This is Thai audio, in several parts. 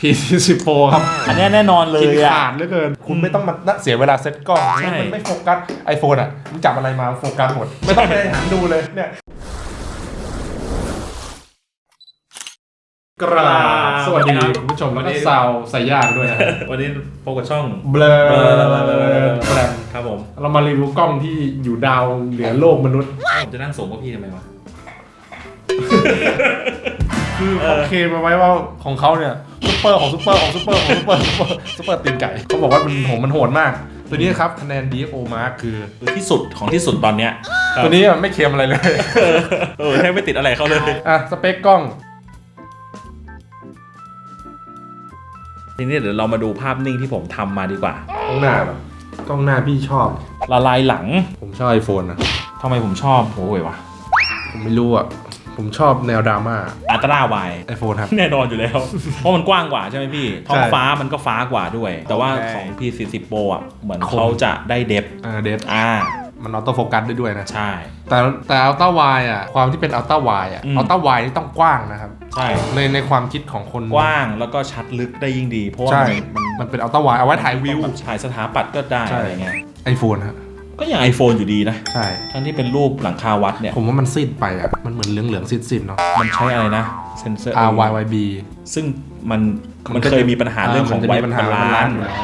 P40 Pro ครับ อันเนี้ยแน่นอนเลกินยอะ ขาดเหลือเกิน คุณไม่ต้องมานั่งเสียเวลาเซ็ตกล้องใช่ มันไม่โฟกัสไอโฟนอะมึงจับอะไรมาโฟกัสหมด ไม่ต้องไปหันดูเลยเนี่ยกราบสวัสดีคุณผู้ชมแล้วก็ซาวใส่ยากด้วยนะวันนี้พบกับช่องเบลอเบลอแบรนด์ครับผมเรามารีวิวกล้องที่อยู่ดาวเหนือโลกมนุษย์ ผมจะนั่งสูงกว่าพี่ทำไมวะ คือเขาเคลมมาไว้ว่าของเขาเนี่ยซุป เปอร์ของซุปเปอร์ของซุปเปอร์ของซุปเปอร์ซุปเปอร์ซุปเปอร์ตีนไก่เขาบอกว่ามันโหมันโหดมาก ตัวนี้ครับคะแนน DFO Mark คือคือที่สุดของที่สุดตอนเนี้ยตัวนี้อะไม่เคลมอะไรเลยเออแทบไม่ติดอะไรเขาเลยอะสเปคกล้อง ทีนี้เดี๋ยวเรามาดูภาพนิ่งที่ผมทำมาดีกว่า กล้องหน้าแบบกล้องหน้าพี่ชอบ ละลายหลังผมชอบไอโฟนนะทำไมผมชอบโอ้ยวะผมไม่รู้อะ ผมชอบแนวดราม่าอัตราไวไอโฟนครับ แน่นอนอยู่แล้ว เพราะมันกว้างกว่าใช่ไหมพี่ ท้องใช่ฟ้ามันก็ฟ้ากว่าด้วย แต่ว่าใช่ของ P40 Pro อะ เหมือนคมเขาจะได้เดฟอ่าเดฟอ่า มันออโต้โฟกัสได้ด้วยนะ ใช่ แต่แต่อัลต้าไวอะ ความที่เป็นอัลต้าไวอะอืมอัลต้าไวนี่ต้องกว้างนะครับ ใช่ ในในความคิดของคน กว้างแล้วก็ชัดลึกได้ยิ่งดี เพราะว่าใช่มันมันเป็นอัลต้าไวเอาไว้ถ่ายวิวแบบถ่ายสถาปัตย์ก็ได้ใช่อะไรเงี้ยไอโฟนฮะ ก็ยัง iPhone อยู่ดีนะ ใช่ ทั้งที่เป็นรูปหลังคาวัดเนี่ย ผมว่ามันซีดไปอะ มันเหมือนเหลืองเหลืองๆซีดซีดๆเนาะ มันใช้อะไรนะ เซนเซอร์ R Y Y B ซึ่งมันมัมันนก็เคยมีปัญหาเรื่องของมันจะไวมีปัญหาบาบาลาลานนซ์ซ์อยู่แล้ว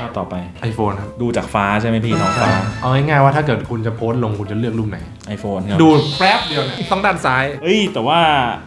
ภาพต่อไปไอโฟนครับ ดูจากฟ้าใช่ไหมพี่ท้องฟ้า เอาง่ายๆว่าถ้าเกิดคุณจะโพสต์ลงคุณจะเลือกรูปไหน iPhone ครับ ดูแป๊บเดียวเนี่ยต้องด้านซ้าย เอ้ย แต่ว่า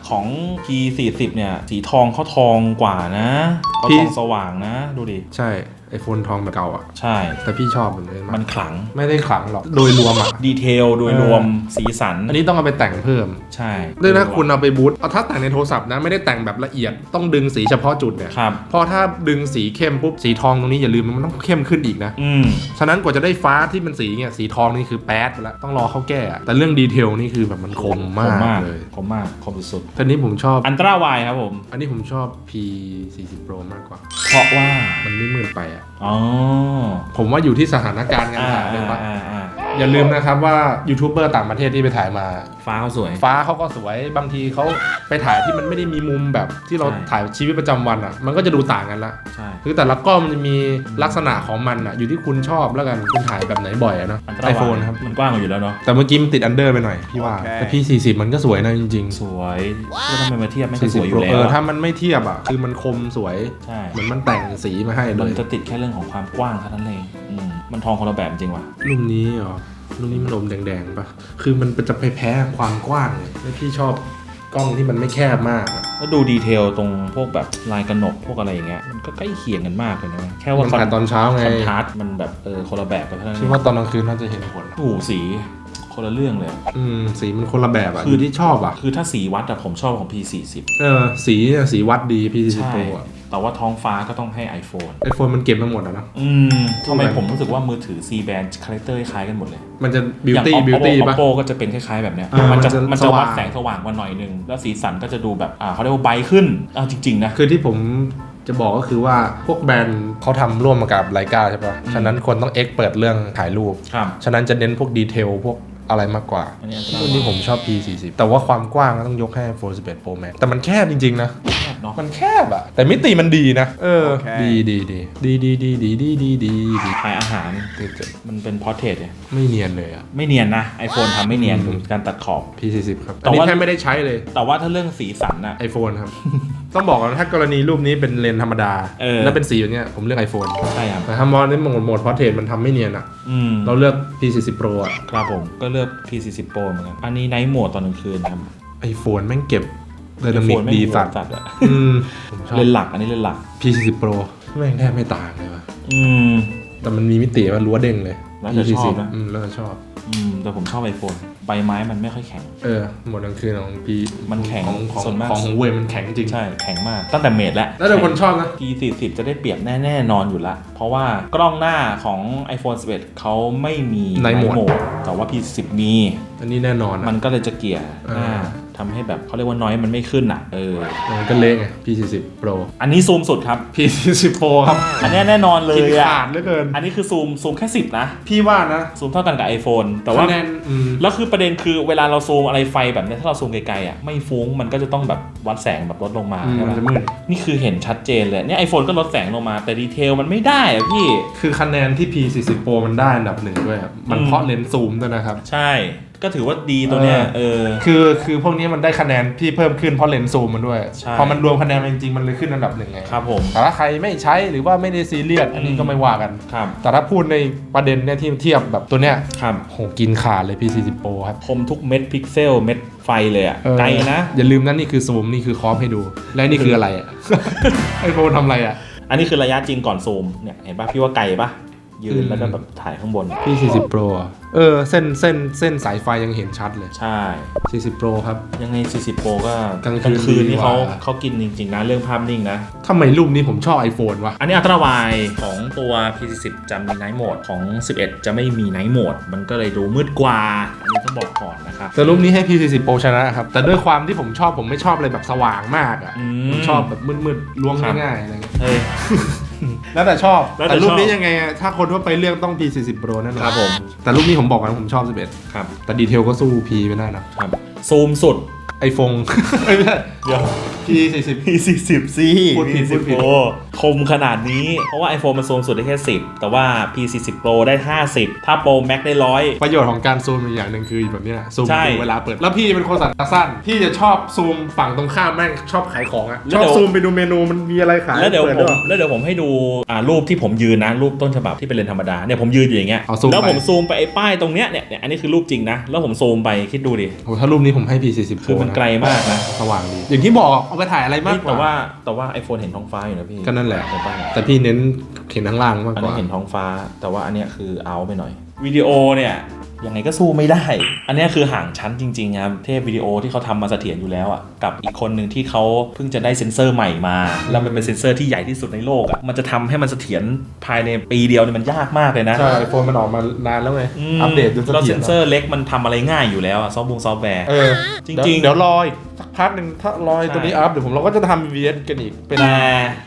ของ P40 เนี่ย สีทองเขาทองกว่านะเขา P ทองสว่างนะ ดูดิ ใช่ไอโฟนทองแบบเก่าอะ ใช่ แต่พี่ชอบแบบนี้มัมานกขลัง ไม่ได้ขลังหรอก โดยรวมอะ ดีเทลโดยรวมสีสัน อันนี้ต้องเอาไปแต่งเพิ่ม ใช่ด้วยนะคุณเอาไปบูทเอาถ้าแต่งในโทรศัพท์นะไม่ได้แต่งแบบละเอียด ต้องดึงสีเฉพาะจุดเนี่ยครับเพราะถ้าดึงสีเข้มปุ๊บสีทองตรงนี้อย่าลืมมันต้องเข้มขึ้นอีกนะ อืม ฉะนั้นกว่าจะได้ฟ้าที่เป็นสีเนี่ยสีทองนี่คือแป๊ดไปแล้วต้องรอเขาแก้อะแต่เรื่องดีเทลนี่คือแบบมันคมมากเลย คมมากคมสุดทีนี้ผมชอบๆอันตราไวครับผม อันนี้ผมชอบ P 4 0 Pro มากกว่า เพราะว่ามันไม่มืดไปอะอ๋อ ผมว่าอยู่ที่สถานการณ์การอ่าถ่ายเลยอ่าปะอ่า อ่าอย่าลืมนะครับว่ายูทูบเบอร์ต่างประเทศที่ไปถ่ายมา ฟ้าเขาสวย ฟ้าเขาก็สวยบางทีเขาไปถ่ายที่มันไม่ได้มีมุมแบบที่เราใช่ ถ่ายชีวิตประจำวันอะ มันก็จะดูต่างกันละใช่ คือแต่ละกล้องมันจะมีลักษณะของมันอะอยู่ที่คุณชอบแล้วกันคุณถ่ายแบบไหนบ่อยอะเนาะอันตไอราโฟไวนครับ มันกว้างกว่าอยู่แล้วเนาะ แต่เมื่อกี้มันติดอันเดอร์ไปหน่อยพี่ว่าโอเค แต่พี่ 40 มันก็สวยนะจริงสวยแล้วทำไมมาเทียบไม่ๆก็สวย40อยู่ Pro แล้เอวออะถ้ามันไม่เทียบอะ คือมันคมสวย ใช่ เหมือนมันแต่งสีมาให้เลมันย จะติดแค่เรื่องของความกว้างเท่านั้นเองอืม มันทองคนละแบบจริงว่ะรุ่นนี้เหรอรุ่นนี้มันอมแดงๆปะคือมันจะไปแพ้ความกว้างเลยแล้วพี่ชอบกล้องที่มันไม่แคบมากอะแล้วดูดีเทลตรงพวกแบบลายกระหนกพวกอะไรอย่างเงี้ยมันก็ใกล้เคียงกันมากเลยนะแค่ว่ามันคอนถ่ายตอนเช้าไงคอนทราสต์มันแบบเออคนละแบบกันเท่านั้นเอคิดงว่าตอนกลางคืนน่าจะเห็นผล โอ้โหสีคนละเรื่องเลย อืมสีมันคนละแบบอะคืคืออที่ชอบอะคือถ้าสีวัดอะผมชอบของ P40 เออสีเนี่ยสีวัดดีพี่ใช่โปรอะ แต่ว่าท้องฟ้าก็ต้องให้ iPhone ไอโฟนมันเก็บมาหมดอะเนอะอืมทำไมผมรู้สึกว่ามือถือ C band คาแรคเตอร์คล้ายกันหมดเลย มันจะบิวตี้อย่างบิวตี้ Oppo ป่ะ Oppo ก็จะเป็นคล้ายๆแบบเนี้ยเออมันจะมันจะมันจะวัดสว่าง แสงสว่างกว่าหน่อยนึง แล้วสีสันก็จะดูแบบอ่าเขาเรียกว่าไบขึ้นอ่าจริง ๆ นะ คือที่ผมจะบอกก็คือว่าพวกแบรนด์เขาทำร่วมมากับไลกาใช่ป่ะฉะนั้นคนต้องเอ็กเปิดเรื่องถ่ายรูป ครับ ฉะนั้นจะเน้นพวกดีเทลพวก อะไรมากกว่า อันนี้อันตรายรุ่นนี้ผมชอบ P40 แต่ว่าความกว้างก็ต้องยกให้ iPhone 11 Pro Max แต่มันแคบจริง ๆ นะแคบเนาะ มันแคบอะแต่มิติมันดีนะ เออ โอเค ดีดีดีดีดีดีดีดีดีดีดีถ่ายอาหารดีมันเป็นพอร์เทรตเนี่ยไม่เนียนเลยอะ ไม่เนียนนะ iPhone ทำไม่เนียนอืมการตัดขอบ P40 ครับแต่อันนี้ว่า แค่ไม่ได้ใช้เลย แต่ว่าถ้าเรื่องสีสันอะ iPhone ครับ ต้องบอกก่อนว่าถ้ากรณีรูปนี้เป็นเลนส์ธรรมดา เออ แล้วเป็นสีแบบเนี้ยผมเลือก iPhone ใช่ครับแต่ถ้ามองในโหมดโหมดพอร์เทรตมันทำไม่เนียนอะอืมเราเลือก P40 Pro อะครับผมก็เลือก P40 Pro เหมือนกัน อันนี้ไนท์โหมดตอนกลางคืนครับ iPhone แม่งเก็บไดนามิก iPhone ไม่ดีมีสัตว์สัตว์อะอืมผมชอบ เล่นหลักอันนี้เล่นหลัก P40 Pro แม่งแทบไม่ต่างเลยว่ะ อืม แต่มันมีมิติว่ารั้วเด้งเลยแล้วแต่ชอบนะ อืมแล้วแต่ชอบ อืมแต่ผมชอบ iPhone ใบไม้มันไม่ค่อยแข็ง เออ หมดกลางคืนของพีมันแข็งของของส่วนมาก ของหัวเว่ยมันแข็งจริง ใช่ แข็งมาก ตั้งแต่เมดแล้วแล้วแต่คนชอบนะ P40 จะได้เปรียบแน่แน่นอนอยู่ละ เพราะว่ากล้องหน้าของ iPhone 11 เขาไม่มี Night Night Mode Mode แต่ว่า P40 มี อันนี้แน่นอนอะ มันก็เลยจะเกี่ยหน้า อ่า ทำให้แบบเขาเรียกว่าน้อยมันไม่ขึ้นอะเออมันก็เละไง P40 Pro อันนี้ซูมสุดครับ P40 Pro ครับ อันเนี้ยแน่นอนเลยกินอะขาดเหลือเกิน อันนี้คือซูมซูมแค่สิบนะ พี่ว่านะ ซูมเท่ากันกับ iPhone แต่ว่าคะแนนอืมแล้วคือประเด็นคือเวลาเราซูมอะไรไฟแบบเนี้ยถ้าเราซูมไกลๆอะไม่ฟุ้งมันก็จะต้องแบบวัดแสงแบบลดลงมาอืมใช่มันปะจะมืดนี่คือเห็นชัดเจนเลยเนี่ยไอโฟนก็ลดแสงลงมาแต่ดีเทลมันไม่ได้อะพี่คือคะแนนที่ P40 Pro มันได้อันดับหนึ่งด้วยครับมันอืมเพราะเลนส์ซูมด้วยนะครับใช่ก็ถือว่าดีตัวเนี้ยเออ คือคือพวกนี้มันได้คะแนนที่เพิ่มขึ้นเพราะเลนส์ซูมมันด้วย ใช่ พอมันรวมคะแนนมาจริงๆมันเลยขึ้นอันดับหนึ่งไงครับผม แต่ถ้าใครไม่ใช้หรือว่าไม่ได้ซีเรียสอันนี้ก็ไม่ว่ากัน ครับแต่ถ้าพูดในประเด็นเนี่ยที่เทียบแบบตัวเนี้ยครับ โหกินขาดเลย P40 Pro ครับคมทุกเม็ดพิกเซลเม็ดไฟเลยอะเออไกลนะ อย่าลืมนะนี่คือซูมนี่คือคอมให้ดู และนี่คืออะไรอะ ไอโฟนทำอะไรอะ อันนี้คือระยะจริงก่อนซูมเนี่ยเห็นป่ะพี่ว่าไกลป่ะ ยือืนมแล้วก็แบบถ่ายข้างบน P40 Pro อะเออเส้นเส้นเส้นสายไฟยังเห็นชัดเลย ใช่ 40 Pro ครับ ยังไง 40 Pro ก็กลางคืนคืนนี่เขาดีกว่าเขากินจริง ๆ นะ เรื่องภาพนิ่งนะ ทำไมรูปนี้ผมชอบ iPhone วะ อันนี้อัตราไวของตัว P40 จะมีไนท์โหมดของ 11 จะไม่มีไนท์โหมดมันก็เลยดูมืดกว่า อันนี้ต้องบอกก่อนนะครับ แต่รูปนี้ให้ P40 Pro ชนะครับ แต่ด้วยความที่ผมชอบผมไม่ชอบอะไรแบบสว่างมากอะอืมผมชอบแบบมืดๆล้วงครับ ง่ายๆอะไรเงี้ยเฮ้ย แล้วแต่ชอบ แล้วแต่แต่รูปนี้ชอบ ยังไงอะถ้าคนทั่วไปเลือกต้อง P40 Pro แน่นอนครับผม แต่รูปนี้ผมบอกกันผมชอบ 11 ครับ แต่ดีเทลก็สู้ P ไม่ได้นะ ครับซูมสุด ไอโฟนไม่ใช่เดี๋ยว P40 P40 สิพูดผิดพูดผิด P40 Pro คมขนาดนี้ เพราะว่า iPhone มันซูมสุดได้แค่ 10 แต่ว่า P40 Pro ได้ 50 ถ้า Pro Max ได้ร้อยประโยชน์ของการซูมอีกอย่างหนึ่งคือแบบเนี้ยซูมใช่ดูเวลาเปิด แล้วพี่เป็นคนสันตาสั้นพี่จะชอบซูมฝั่งตรงข้ามแม่งชอบขายของอะชอบซูมไปดูเมนูมันมีอะไรขายแล้วเดี๋ยวปิผมด้วยแล้วเดี๋ยวผมให้ดูอ่ารูปที่ผมยืนนะ รูปต้นฉบับที่เป็นเลนส์ธรรมดาเนี่ยผมยืนอยู่อย่างเงี้ยเอาซูมแล้วผมไปซูมไปไอ้ป้ายตรงเนี้ยเนี่ยเนี่ยอันนี้คือรูปจริงนะ แล้วผมซูมไปคิดดูดิ โหถ้ารูปนี้ผมให้ P40 คือมัน Pro ะไกลมากนะสว่างดี อย่างที่บอกเอาไปถ่ายอะไรมากเฮ้ยกแต่ว่าว่าแต่ว่า iPhone เห็นท้องฟ้าอยู่นะพี่ก็นั่นแหละเห็นป่ะแต่พี่เน้นเห็นข้างล่างมากอันกนี้ว่าเห็นท้องฟ้า แต่ว่าอันเนี้ยคือเอาไปหน่อยวิดีโอเนี่ย ยังไงก็สู้ไม่ได้ อันเนี้ยคือห่างชั้นจริงๆครับเทพวิดีโอที่เขาทำมาเสถียรอยู่แล้วอะกับอีกคนหนึ่งที่เขาเพิ่งจะได้เซ็นเซอร์ใหม่มา แล้วมันเป็นเซ็นเซอร์ที่ใหญ่ที่สุดในโลกอะมันจะทำให้มันเสถียรภายในปีเดียวเนี่ยมันยากมากเลยนะใช่ไอโฟนมันออกมานานแล้วไงมอัปเดตจนเสแล้วถีเซยรนเซอร์เล็กมันทำอะไรง่ายอยู่แล้วอะซอฟต์วงซอฟต์แวร์เออจริงๆเดี๋ยวรออีกสักพักหนึ่งถ้ารอตัวนี้อัพเดี๋ยวผมเราก็จะทำ VS กันอีกเป็นแต่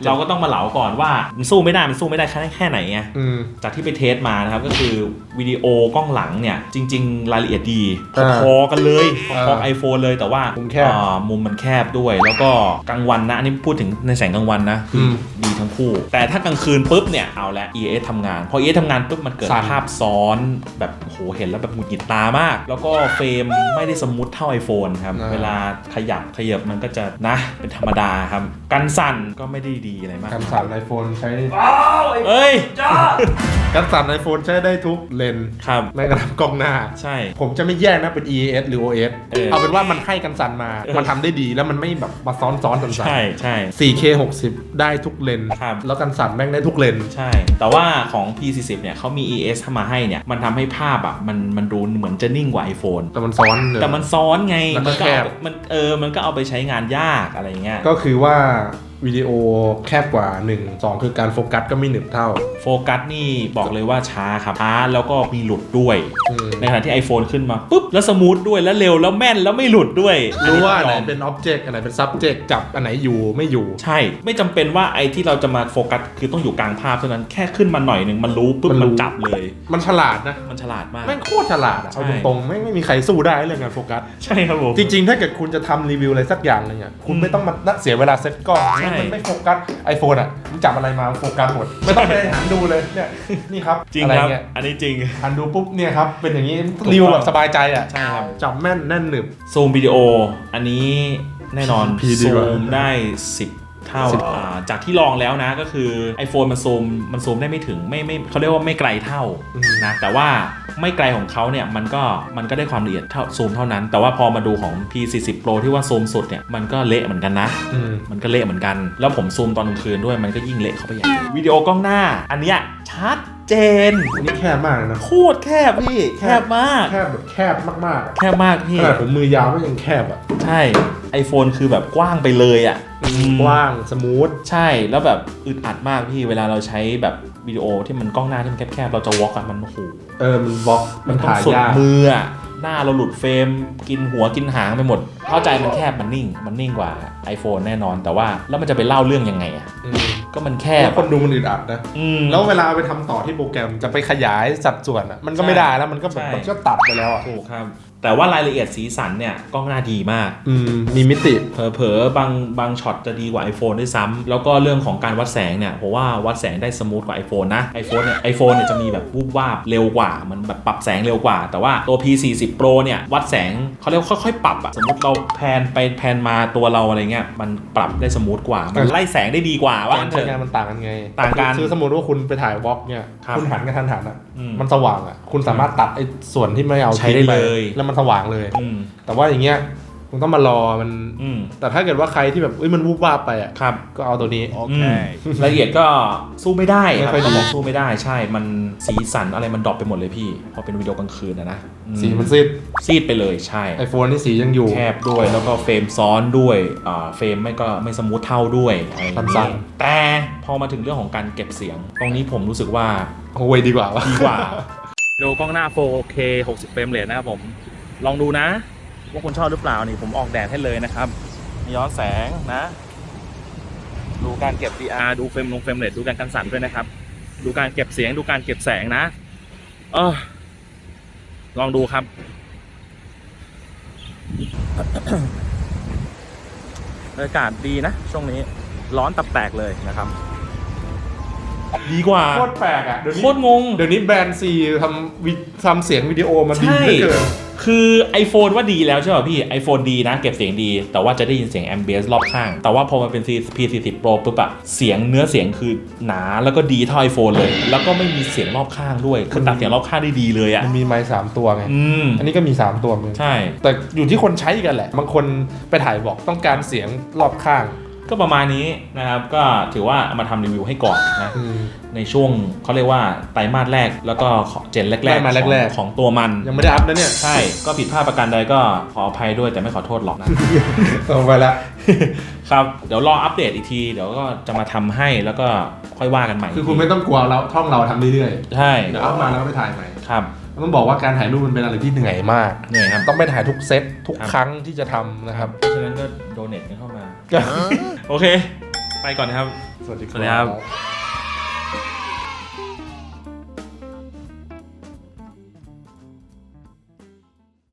เราก็ต้องมาเหลาก่อนว่ามันสู้ไม่ได้มันสู้ไม่ได้แค่แค่ไหนไงอืม จากที่ไปเทสมานะครับก็คือวิดีโอกล้องหลังเนี่ยจริง ๆ รายละเอียดดีอ่าพอๆกันเลยพอ่าอๆไอโฟนเลยแต่ว่ามุมแคบอ่ามุมมันแคบด้วย แล้วก็กลางวันนะอันนี้พูดถึงในแสงกลางวันนะคืออมดีทั้งคู่ แต่ถ้ากลางคืนปุ๊บเนี่ยเอาละ ES ทำงาน พอ ES ทำงานปุ๊บมันเกิดสั่น ภาพซ้อนแบบโหเห็นแล้วแบบหงุดหงิดตามาก แล้วก็เฟรมไม่ได้สมูทเท่า iPhone ครับเวลาขยับขยับมันก็จะนะเป็นธรรมดาครับ กันสั่นก็ไม่ได้ดีอะไรมากการสั่นไอโฟนใช้เอ้ยการสั่นไอโฟนใช้ได้ทุกเลนส์ครับ แม้กระทั่งกล้องหน้า ใช่ ผมจะไม่แยกนะเป็น EAS หรือ OS เออ เอาเป็นว่ามันให้กันสั่นมาเออมันทำได้ดีแล้วมันไม่แบบมาซ้อนซ้อนๆสั่นๆใช่ใช่ 4K 60 ได้ทุกเลนส์ครับ แล้วกันสั่นแม่งได้ทุกเลนส์ ใช่ แต่ว่าของ P40 เนี่ยเขามี ES ทำมาให้เนี่ย มันทำให้ภาพอะ มัน มันดูเหมือนจะนิ่งกว่า iPhone แต่มันซ้อนเลย แต่มันซ้อนไงแล้วก็มันก็แคบ เอามัน เออ มันก็เอาไปใช้งานยากอะไรเงี้ย ก็คือว่า วิดีโอแคบกว่า 1 2 คือการโฟกัสก็ไม่หนึบเท่า โฟกัสนี่บอกเลยว่าช้าครับช้าแล้วก็มีหลุดด้วย อืมในขณะที่ iPhone ขึ้นมาปุ๊บแล้วสมูทด้วยแล้วเร็วแล้วแม่นแล้วไม่หลุดด้วยรู้ว่าอันไหนยอมเป็น object อันไหนเป็น subject จับอันไหนอยู่ไม่อยู่ ใช่ ไม่จำเป็นว่าไอ้ที่เราจะมาโฟกัสคือต้องอยู่กลางภาพเท่านั้นแค่ขึ้นมาหน่อยหนึ่งมันรู้ปุ๊บมันรู้ มันจับเลย มันฉลาดนะมันฉลาดมาก แม่งโคตรฉลาดอะเอาใช่ ตรงๆไม่งไม่มีใครสู้ได้เรื่องการโฟกัส ใช่ครับผม จริงๆ ถ้าเกิดคุณจะทำรีวิวอะไรสักอย่างหนึงอะคุณไม่ต้องมานั่งเสียเวลาเซ็ตกล้องใช่มันไม่โฟกัสไอโฟนอะมันจับอะไรมาโฟกัสหมดไม่ต้องไปหันดูเลยเนี่ยนี่ครับจริงอะไรครับเงี้ยอันนี้จริง หันดูปุ๊บเนี่ยครับเป็นอย่างนี้ถูกต้องรีวิวแบบสบายใจอะใช่ครับ จับแม่นแน่นหนึบซูมวิดีโอ อันนี้แน่นอน P ดีซูกว่ามได้ 10 เท่าสิบอ่าจากที่ลองแล้วนะก็คือ iPhone มันซูมมันซูมได้ไม่ถึงไม่ไม่เขาเรียกว่าไม่ไกลเท่านะแต่ว่าไม่ไกลของเขาเนี่ยมันก็มันก็ได้ความละเอียดเท่าซูมเท่านั้น แต่ว่าพอมาดูของ P40 Pro ที่ว่าซูมสุดเนี่ยมันก็เละเหมือนกันนะอืมมันก็เละเหมือนกัน แล้วผมซูมตอนกลางคืนด้วยมันก็ยิ่งเละเข้าไปใหญ่วิดีโอกล้องหน้า อันเนี้ยชัดเจนอันนี้แคบมากเลยนะ โคตรแคบพี่ แคบมาก แคบแบบแคบมากๆอะแคบมากพี่ขนาดผมมือยาวก็ยังแคบอะ ใช่ iPhone คือแบบกว้างไปเลยอะ กว้างสมูทใช่แล้วแบบอึดอัดมากพี่เวลาเราใช้แบบวิดีโอที่มันกล้องหน้าที่มันแคบๆเราจะวอล์กอะมันโอ้โหเออมันบล็อกมัมันนต้องถ่ายสุดยากมืออะหน้าเราหลุดเฟรม กินหัวกินหางไปหมด เข้าใจมันแคบมันนิ่ง มันนิ่งกว่า iPhone แน่นอน แต่ว่าแล้วมันจะไปเล่าเรื่องยังไงอะอืมก็มันแคแค่บคนดูมันอึดอัดนะ อืม แล้วเวลาไปทำต่อที่โปรแกรมจะไปขยายสัดส่วนอะมันก็ใช่ไม่ได้แล้วมันก็แบบใช่ มันก็ตัดไปแล้วอะ ถูกครับ แต่ว่ารายละเอียดสีสันเนี่ยกล้องหน้าดีมาก อืมมีมิติเผลอๆบางบางช็อตจะดีกว่า iPhone ด้วยซ้ำแล้วก็เรื่องของการวัดแสงเนี่ยผมว่าวัดแสงได้สมูทกว่า iPhone นะ iPhone เนี่ย iPhone เนี่ยจะมีแบบวูบวาบเร็วกว่า มันแบบปรับแสงเร็วกว่า แต่ว่าตัว P40 Pro เนี่ยวัดแสงเขาเรียกว่าค่อยๆ ปรับอะสมมติเราแพนไปแพนมาตัวเราอะไรเงี้ยมันปรับได้สมูทกว่า มันไล่แสงได้ดีกว่าว่าการงั้นเถใช้อะงานมันต่างกันไงต่างกันคือสมมติว่าคุณไปถ่ายวอล์กเนี่ยครับคุณหันกระทันหันอะอืมมันสว่างอะคุณสามารถตัดไอ้ส่วนที่ไม่เอาใช้ได้ทิ้งปเลย แล้วมันสว่างเลย อืมแต่ว่าอย่างเงี้ยคุณต้องมารอมัน อืมแต่ถ้าเกิดว่าใครที่แบบเอ้ยมันวูบวาบไปอะครับ ก็เอาตัวนี้อืมรายละเอียดก็สู้ไม่ได้ครับไม่ค่อยดี ต้องบอกสู้ไม่ได้ใช่ มันสีสันอะไรมันดรอปไปหมดเลยพี่พอเป็นวิดีโอกลางคืนนะนะอืสีมันซีดซีดไปเลยใช่ ไอโฟนนี่สียังอยู่ แคบด้วยแล้วก็เฟรมซ้อนด้วยอ่าเฟรมไม่ก็ไม่สมูทเท่าด้วยอะไรอย่างสั้นี้น แต่พอมาถึงเรื่องของการเก็บเสียง ตรงนี้ผมรู้สึกว่าโอ้ยดีกว่าวะดีกว่า วิดีโอ กล้องหน้า 4K 60 เฟรมเรทนะครับผม ลองดูนะ ว่าคุณชอบหรือเปล่านี่ผมออกแดดให้เลยนะครับย้อนแสงนะ ดูการเก็บ DR ดูเฟรมลงเฟรมเรทดูการกันสั่นด้วยนะครับ ดูการเก็บเสียงดูการเก็บแสงนะเออลองดูครับบรรยากาศดีนะ ช่วงนี้ร้อนตับแตกเลยนะครับ ดีกว่า โคตรแปลกอะเดี๋ยวโคนี้ตรงง เดี๋ยวนี้แบรนด์ซีทำวิทำเสียงวิดีโอมาดีใช่ เหลือเกิน คือ iPhone ว่าดีแล้วใช่ป่ะพี่ iPhone ดีนะ เก็บเสียงดี แต่ว่าจะได้ยินเสียง Ambience รอบข้าง แต่ว่าพอมันเป็น P40 Pro ปุ๊บอะเสียงเนื้อเสียงคือหนาแล้วก็ดีเท่า iPhone เลย แล้วก็ไม่มีเสียงรอบข้างด้วย คือตัดเสียงรอบข้างได้ดีเลยอะมันมีไม้สามตัวไง อืม อันนี้ก็มี 3 ตัวเหมือนกันใช่ แต่อยู่ที่คนใช้กันแหละ บางคนไปถ่ายบอกต้องการเสียงรอบข้าง ก็ประมาณนี้นะครับก็ถือว่าเอามาทำรีวิวให้ก่อนนะอืมในช่วงเขาเรียกว่าไตรมาสแรกแล้วก็เจนแรกไตรมาสๆของแรกๆของตัวมัน ยังไม่ได้อัพนะเนี่ย ใช่ ก็ผิดพลาดประการใดก็ขออภัยด้วยแต่ไม่ขอโทษหรอกนะเอาไปละ ครับ เดี๋ยวรออัปเดตอีกที เดี๋ยวก็จะมาทำให้แล้วก็ค่อยว่ากันใหม่คือคุณไม่ต้องกลัวเราท่องเราทำเรื่อยใช่ๆ เดี๋ยวอัพมาแล้วก็ไปถ่ายใหม่ครับ ต้องบอกว่าการถ่ายรูปมันเป็นอะไรที่เหนื่อยมาก เหนื่อยครับ ต้องไปถ่ายทุกเซตทุกครับ ครั้งที่จะทำนะครับ เพราะฉะนั้นก็โดเนทกันเข้ามา โอเค ไปก่อนนะครับ สวัสดีสวัสดีครับครับ